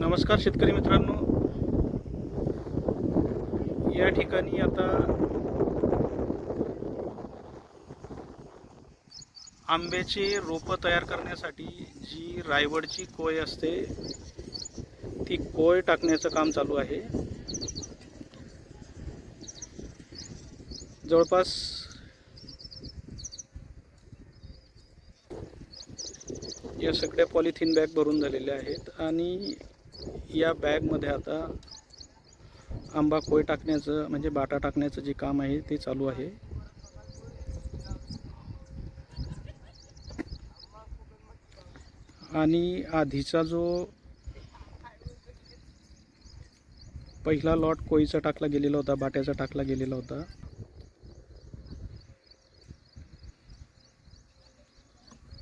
नमस्कार शेतकरी मित्रांनो. या ठिकाणी आता आंब्याचे रोपं तयार करण्यासाठी जी रायवडची कोय असते ती कोय टाकण्याचं काम चालू आहे. जवळपास या सगळ्या पॉलिथिन बॅग भरून झालेल्या आहेत आणि या बॅगमध्ये आता आंबा कोय टाकण्याचं म्हणजे बाटा टाकण्याचं जे काम आहे ते चालू आहे. आणि आधीचा जो पहिला लॉट कोळीचा टाकला गेलेला होता बाट्याचा टाकला गेलेला होता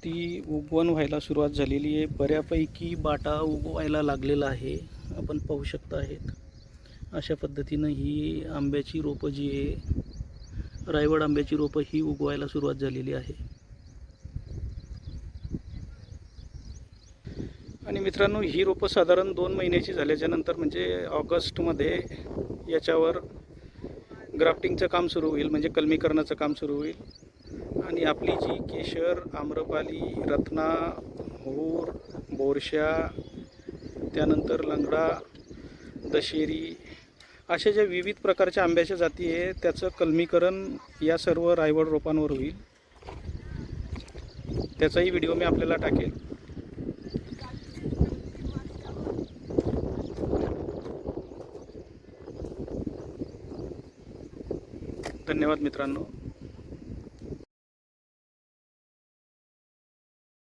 ती उगवण व्हायला सुरुवात झालेली आहे. बऱ्यापैकी बाटा उगवायला लागलेला आहे. आपण पाहू शकता आहेत अशा पद्धतीनं ही आंब्याची रोपं जी आहे रायवड आंब्याची रोपं ही उगवायला सुरुवात झालेली आहे. आणि मित्रांनो ही रोपं साधारण दोन महिन्याची झाल्याच्यानंतर म्हणजे ऑगस्टमध्ये याच्यावर ग्राफ्टिंगचं काम सुरू होईल म्हणजे कलमीकरणाचं काम सुरू होईल. आणि आपली जी केशर आम्रपाली रत्ना हूर बोरशा त्यानंतर लंगडा दशेरी अशा ज्या विविध प्रकारच्या आंब्याच्या जाती आहे त्याचं कलमीकरण या सर्व रायवड रोपांवर होईल. त्याचाही व्हिडिओ मी आपल्याला टाकेल. धन्यवाद मित्रांनो.